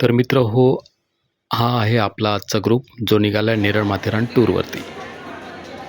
तर मित्र हो हा आहे आपला आजचा ग्रुप जो निघाला आहे नेरळ माथेरान टूरवरती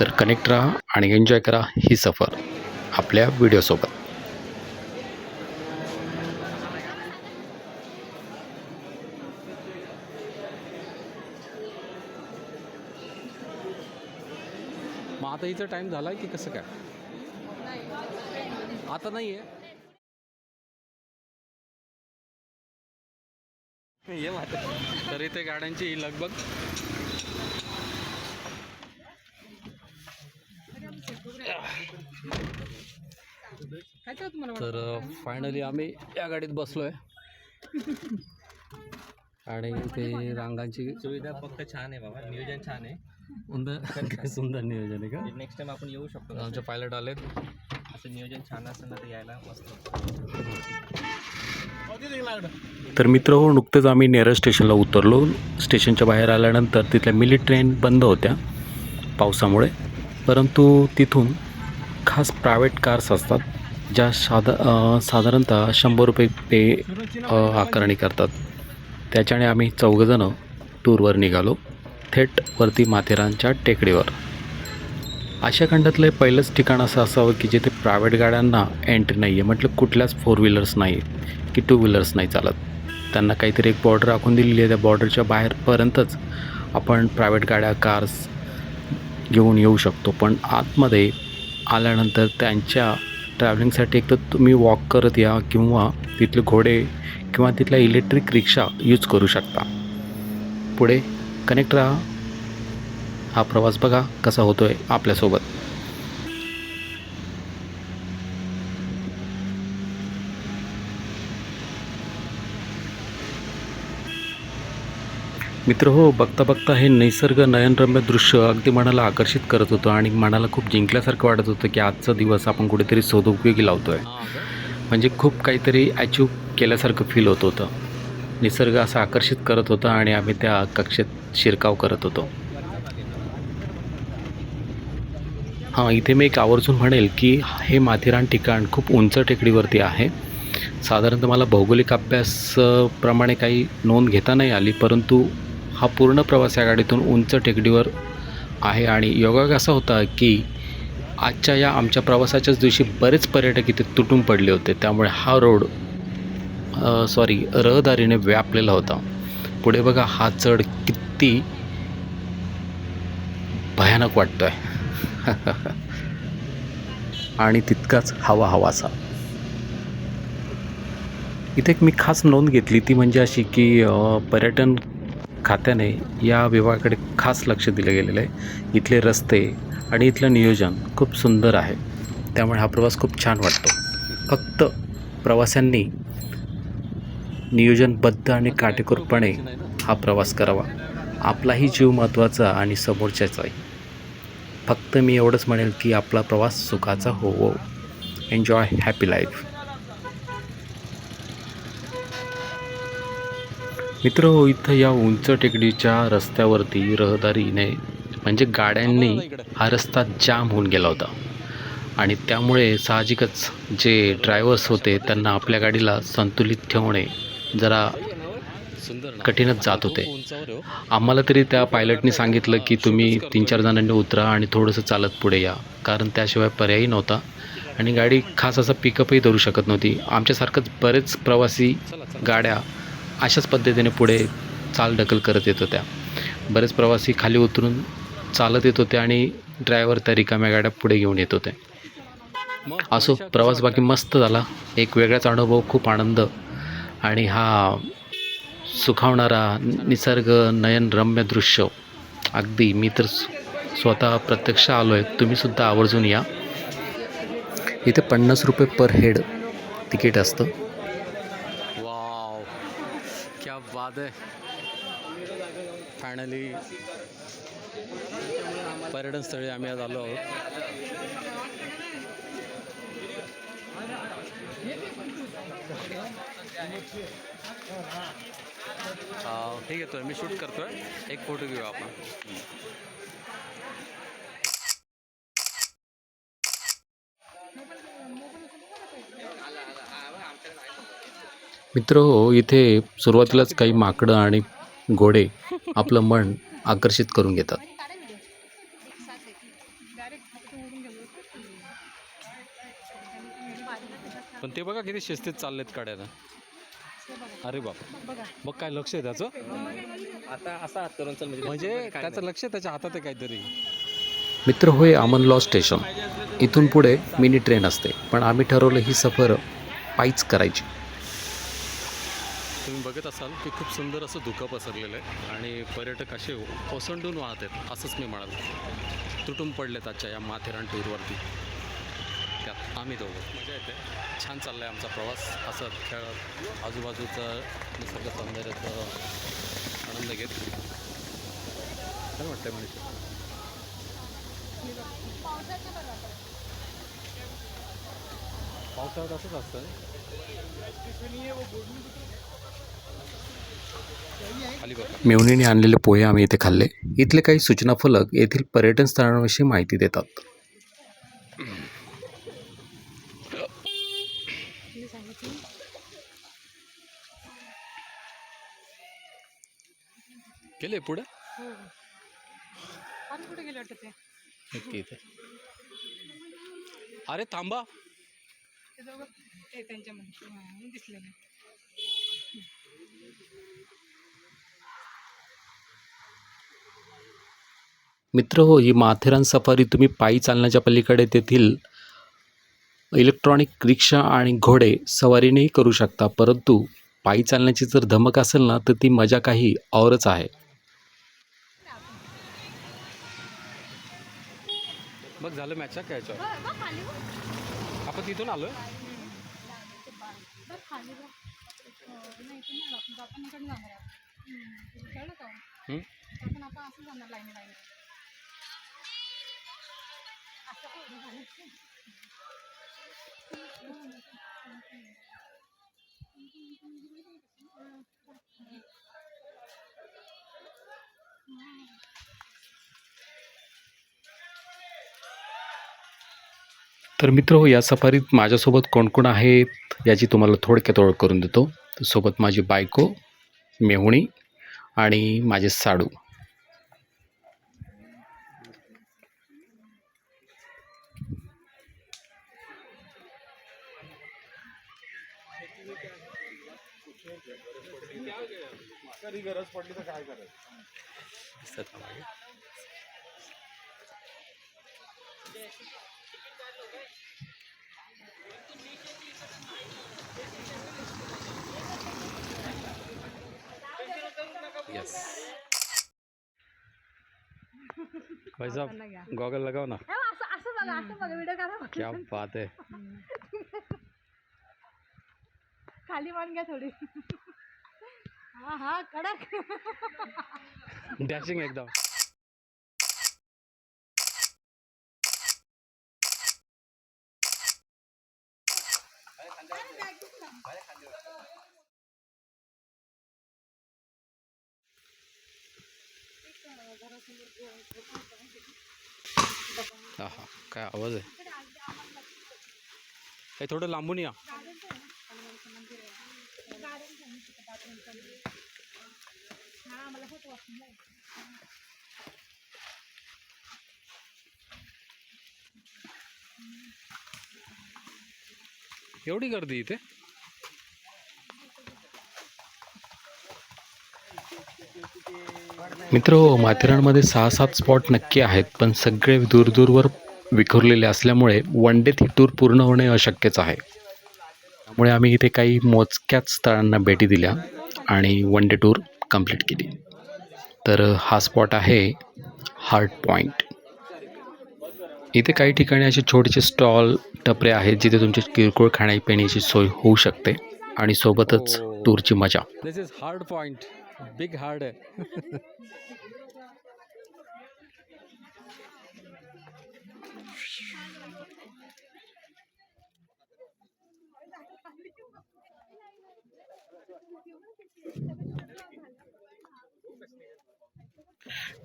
तर कनेक्ट राहा आणि एन्जॉय करा ही सफर आपल्या व्हिडिओसोबत मग आता इथं टाईम झाला की कसं काय? आता नाही आहे ये तर इथे गाड्यांची ही लगबग. तर फायनली आम्ही या गाडीत बसलोय. आणि इथे रांगांची सुविधा फक्त छान आहे बाबा. नियोजन छान आहे. सुंदर नियोजन आहे का? नेक्स्ट टाइम आपण येऊ शकतो. आमचे पायलट आलेत. असं नियोजन छान असेल ना तर यायला मस्त. तर मित्र हो नुकतंच आम्ही नेरळ स्टेशनला उतरलो. स्टेशनच्या बाहेर आल्यानंतर तिथल्या मिली ट्रेन बंद होत्या पावसामुळे. परंतु तिथून खास प्रायव्हेट कार्स असतात ज्या साधा साधारणतः शंभर रुपये पे आकारणी करतात. त्याच्याने आम्ही चौघजणं टूरवर निघालो. थेट वरती माथेरानच्या टेकडीवर. अशा खंडातलं हे पहिलंच ठिकाण असं असावं की जिथे प्रायव्हेट गाड्यांना एंट्री नाही आहे. म्हटलं कुठल्याच फोर व्हीलर्स नाही की टू व्हीलर्स नाही चालत. त्यांना काहीतरी एक बॉर्डर आखून दिलेली आहे. त्या बॉर्डरच्या बाहेरपर्यंतच आपण प्रायव्हेट गाड्या कार्स घेऊन येऊ शकतो. पण आतमध्ये आल्यानंतर त्यांच्या ट्रॅव्हलिंगसाठी एक तर तुम्ही वॉक करत या किंवा तिथले घोडे किंवा तिथल्या इलेक्ट्रिक रिक्षा यूज करू शकता. पुढे कनेक्ट राहा. हा प्रवास बघा कसा होतो आहे आपल्यासोबत. मित्र हो बघता बघता हे निसर्ग नयनरम्य दृश्य अगदी मनाला आकर्षित करत होतं आणि मनाला खूप जिंकल्यासारखं वाटत होतं की आजचा दिवस आपण कुठेतरी सदुपयोगी लावतो आहे म्हणजे खूप काहीतरी अचीव केल्यासारखं फील होत होतं. निसर्ग असं आकर्षित करत होता आणि आम्ही त्या कक्षेत शिरकाव करत होतो. हां इथे मी एक आवर्जून म्हणेल की हे माथेरान ठिकाण खूप उंच टेकडीवरती आहे. साधारणतः मला भौगोलिक अभ्यास प्रमाणे काही नोंद घेता नाही आली परंतु हा पूर्ण प्रवास या गाडीतून उंच टेकडीवर आहे आणि योगायोग असा होता की आजच्या या आमच्या प्रवासाच्याच दिवशी बरेच पर्यटक इथे तुटून पडले होते. त्यामुळे हा रोड सॉरी रहदारीने व्यापलेला होता. पुढे बघा हा चढ किती भयानक वाटतो आहे आणि तितकाच हवा हवासा. इथे एक मी खास नोंद घेतली ती म्हणजे अशी की पर्यटन खात्याने या विभागाकडे खास लक्ष दिलं गेलेलं आहे. इथले रस्ते आणि इथलं नियोजन खूप सुंदर आहे. त्यामुळे हा प्रवास खूप छान वाटतो. फक्त प्रवाशांनी नियोजनबद्ध आणि काटेकोरपणे हा प्रवास करावा. आपलाही जीव महत्त्वाचा आणि समोरच्याचाही. फक्त मी एवढंच म्हणेल की आपला प्रवास सुखाचा होवो एन्जॉय हॅपी लाईफ मित्र हो इथं या उंच टेकडीच्या रस्त्यावरती रहदारीने म्हणजे गाड्यांनी हा रस्ता जाम होऊन गेला होता. आणि त्यामुळे साहजिकच जे ड्रायव्हर्स होते त्यांना आपल्या गाडीला संतुलित ठेवणे जरा? कठीणच जात होते. हो. आम्हाला तरी त्या पायलटनी सांगितलं की तुम्ही तीन चार जणांनी उतरा आणि थोडंसं चालत पुढे या. कारण त्याशिवाय पर्यायी नव्हता. आणि गाडी खास असा पिकअपही धरू शकत नव्हती. आमच्यासारखंच बरेच प्रवासी गाड्या अशाच पद्धतीने पुढे चाल ढकल करत येत होत्या. बरेच प्रवासी खाली उतरून चालत येत होते आणि ड्रायव्हर त्या रिकाम्या गाड्या पुढे घेऊन येत होते. असो प्रवास बाकी? मस्त झाला. एक वेगळाच अनुभव खूप आनंद. आणि हा सुखावणारा निसर्ग नयन रम्य दृश्य. अगदी मी तर स्वतः प्रत्यक्ष आलो आहे तुम्हीसुद्धा आवर्जून या. इथे पन्नास रुपये पर हेड तिकीट असतं. वाव. क्या वाद आहे. फायनली पर्यटन स्थळी आम्ही आज आलो आहोत. अं, हे घेतोय मी शूट करतोय. एक फोटो घेऊ आपण. मित्र हो इथे सुरुवातीलाच काही माकडं आणि घोडे आपलं मन आकर्षित करून घेतात. पण ते बघा किती शिस्तीत चाललेत काड्यानं. अरे बाप. मग काय लक्ष आहे त्याचं? आता असा हात करून चल म्हणजे म्हणजे त्याचं लक्ष त्याच्या हातात आहे काहीतरी. मित्र होय अमनलॉ स्टेशन. इथून पुढे मिनी ट्रेन असते पण आम्ही ठरवलं ही सफर पायीच करायची. तुम्ही बघत असाल की खूप सुंदर असं धुकं पसरलेलं आहे आणि पर्यटक असे ओसंडून वाहत आहेत असंच मी म्हणाल. तुटून पडलेत आजच्या या माथेरान टूरवरती. त्यात आम्ही दोघं. मजा येते. छान चालला आहे आमचा प्रवास. असं खेळत आजूबाजूचं निसर्ग सौंदर्याचा आनंद घेत. काय वाटतं म्हणजे पावसाळ्यात असंच असतं. मेवणीने आणलेले पोहे आम्ही इथे खाल्ले. इथले काही सूचना फलक येथील पर्यटन स्थळांविषयी माहिती देतात. गेले पुढे? आणि कुठे गेले वाटतं ते? नक्की इथे. अरे थांबा. ते दोघं ते त्यांच्यामध्ये हां, मी दिसले नाही. मित्र हो ही माथेरान सफारी तुम्ही पायी चालण्याच्या पलीकडे तेथील इलेक्ट्रॉनिक रिक्षा आणि घोडे सवारीनेही करू शकता. परंतु पायी चालण्याची जर धमक असेल ना तर ती मजा काही औरच आहे. बघ झालं मॅच काय याच्यावर आपण तिथून आलो तर मित्र हो या सफारीत माझ्यासोबत कोण कोण आहेत याची तुम्हाला थोडक्यात ओळख करून देतो. सोबत माझी बायको मेहुणी आणि माझे साडू. गरज पडली तर काय करायचं? भाई साहब गॉगल लगाओ ना। क्या बात है। खाली मान घ्या थोडी। हा हा कडक। डॅशिंग एकदम। हा आवाज़ काही थोडं लांबून या. एवढी गर्दी इथे? मित्र हो माथेरानमध्ये सहा सात स्पॉट नक्की आहेत पण सगळे दूरदूरवर विखुरलेले असल्यामुळे वन डे ती टूर पूर्ण होणे अशक्यच आहे. त्यामुळे आम्ही इथे काही मोजक्याच स्थळांना भेटी दिल्या आणि वन डे टूर कंप्लीट केली. तर हा स्पॉट आहे हार्ट पॉईंट इथे काही ठिकाणी असे छोटेसे स्टॉल टपरे आहेत जिथे तुमची किरकोळ खाण्यापिण्याची सोय होऊ शकते आणि सोबतच हो. टूरची मजा. This is hard point big hard आहे.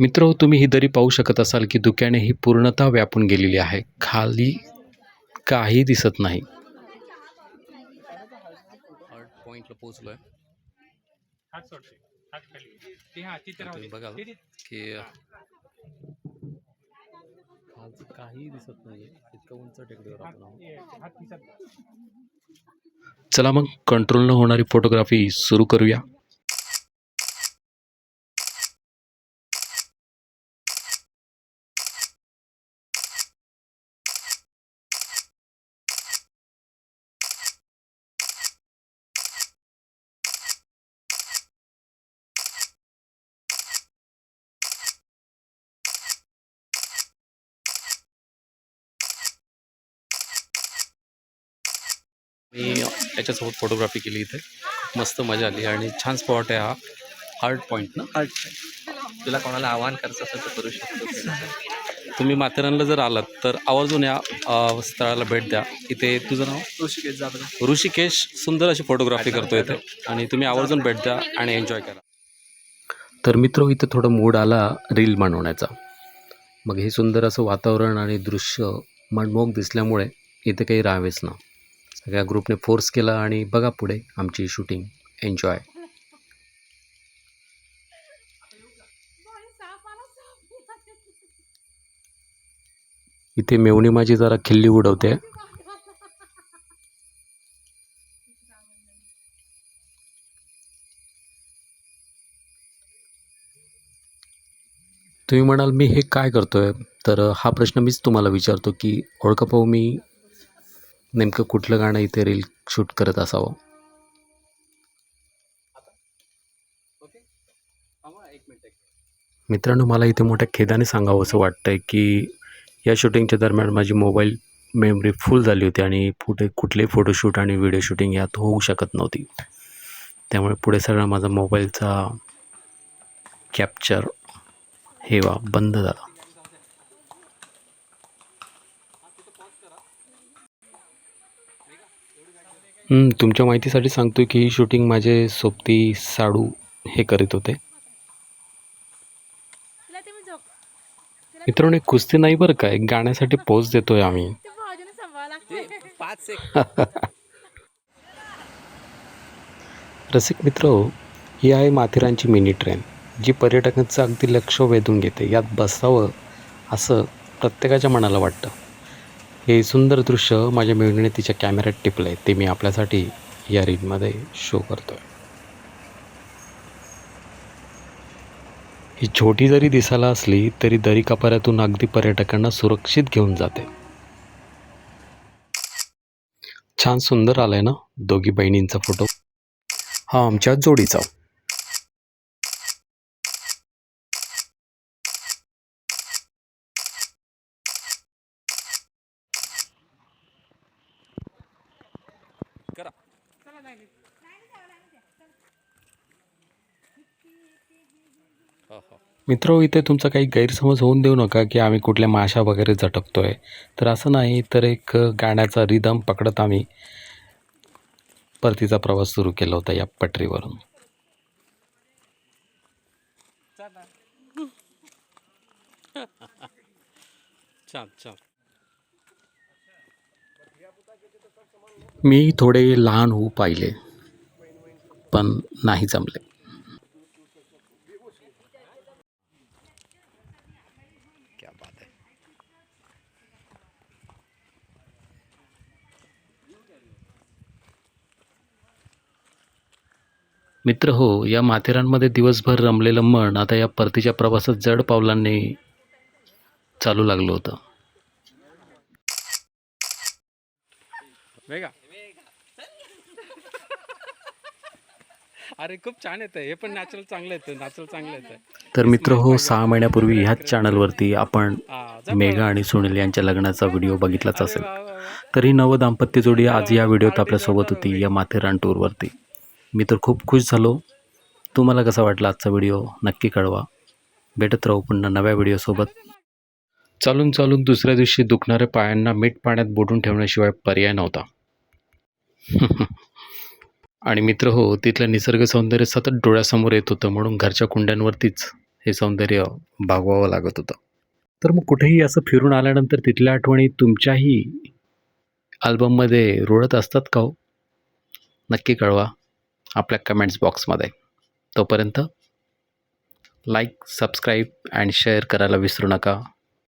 मित्र तुम्ही ही दरी पाहू शकत असाल की धुक्याने ही पूर्णतः व्यापून गेलेली आहे. खाली काही दिसत नाही. हार्ड पॉईंटला हा तुम्ही ते- की आज काही दिसत नाही इतकं उंच टेकडीवर आपण चला मग कंट्रोल न होणारी फोटोग्राफी सुरू करूया. मी याच्यासोबत फोटोग्राफी केली इथे. मस्त मजा आली आणि छान स्पॉट आहे हा. हार्ट पॉईंट ना? तुला कोणाला आव्हान करायचं असेल तर करू शकतो. तुम्ही माथेरानला जर आलात तर आवर्जून या स्थळाला भेट द्या. इथे तुझं नाव? ऋषिकेश जाधव. ऋषिकेश सुंदर अशी फोटोग्राफी करतो इथे. आणि तुम्ही आवर्जून भेट द्या आणि एन्जॉय करा. तर मित्र इथं थोडं मूड आला रील बनवण्याचा. मग हे सुंदर असं वातावरण आणि दृश्य मनमोहक दिसल्यामुळे इथे काही राहावेच ना. सगळ्या ग्रुपने फोर्स केला आणि बघा पुढे आमची शूटिंग. एन्जॉय इथे मेवणी माझी जरा खिल्ली उडवते. तुम्ही म्हणाल मी हे काय करतोय? तर हा प्रश्न मीच तुम्हाला विचारतो की ओळखा पाहू मी नेमकं कुठलं गाणं इथे रील शूट करत असावं? मित्रांनो मला इथे मोठ्या खेदाने सांगावं असं आहे की या शूटिंगच्या दरम्यान माझी मोबाईल मेमरी फुल झाली होती आणि पुढे कुठलेही फोटोशूट आणि व्हिडिओ शूटिंग यात होऊ शकत नव्हती. त्यामुळे पुढे सगळा माझा मोबाईलचा कॅप्चर हेवा बंद झाला. तुमच्या माहितीसाठी सांगतो की ही शूटिंग माझे सोबती साडू हे करीत होते. तिला तुम्ही झोप मित्रांनो एक कुस्ती नाही बरं का एक गाण्यासाठी पोच देतोय आम्ही. रसिक मित्र हो, ही आहे माथेरानची मिनी ट्रेन जी पर्यटकांचं अगदी लक्ष वेधून घेते. यात बसावं असं प्रत्येकाच्या मनाला वाटतं. हे सुंदर दृश्य माझ्या मेहणीने तिच्या कॅमेऱ्यात टिपलं आहे ते मी आपल्यासाठी या रीलमध्ये शो करतो आहे ही छोटी जरी दिसायला असली तरी दरी कपाऱ्यातून अगदी पर्यटकांना सुरक्षित घेऊन जाते. छान सुंदर आलाय ना? दोघी बहिणींचा फोटो हा आमच्या जोडीचा. चला जायला मित्र इथे तुमचा काही गैरसमज होऊन देऊ नका की आम्ही कुठल्या माशा वगैरे झटकतोय. तर असं नाही तर एक गाण्याचा रिदम पकडत आम्ही परतीचा प्रवास सुरू केला होता या पटरीवरून. छान छान. मी थोडे लहान होऊ पाहिले पण नाही जमले. मित्र हो या माथेरानमध्ये दिवसभर रमलेलं मन आता या परतीच्या प्रवासात जड पावलांनी चालू लागलं होतं. वेगा. अरे खूप छान येतं हे पण नॅचरल चांगलं येतं नॅचरल चांगलं येतं तर मित्र हो सहा महिन्यापूर्वी ह्याच चॅनलवरती आपण मेघा आणि सुनील यांच्या लग्नाचा व्हिडिओ बघितलाच असेल. तरी नव दाम्पत्य जोडी आज या व्हिडिओत आपल्यासोबत होती या माथेरान टूरवरती मी तर खूप खुश झालो. तुम्हाला कसा वाटला आजचा व्हिडिओ नक्की कळवा. भेटत राहू पुन्हा नव्या व्हिडिओसोबत चालून चालून दुसऱ्या दिवशी दुखणाऱ्या पायांना मीठ पाण्यात बुडून ठेवण्याशिवाय पर्याय नव्हता. आणि मित्र हो तिथलं निसर्ग सौंदर्य सतत डोळ्यासमोर येत होतं म्हणून घरच्या कुंड्यांवरतीच हे सौंदर्य भागवावं लागत होतं. तर मग कुठेही असं फिरून आल्यानंतर तिथल्या आठवणी तुमच्याही अल्बममध्ये रुळत असतात का हो? नक्की कळवा आपल्या कमेंट्स बॉक्समध्ये तोपर्यंत लाईक सबस्क्राईब अँड शेअर करायला विसरू नका.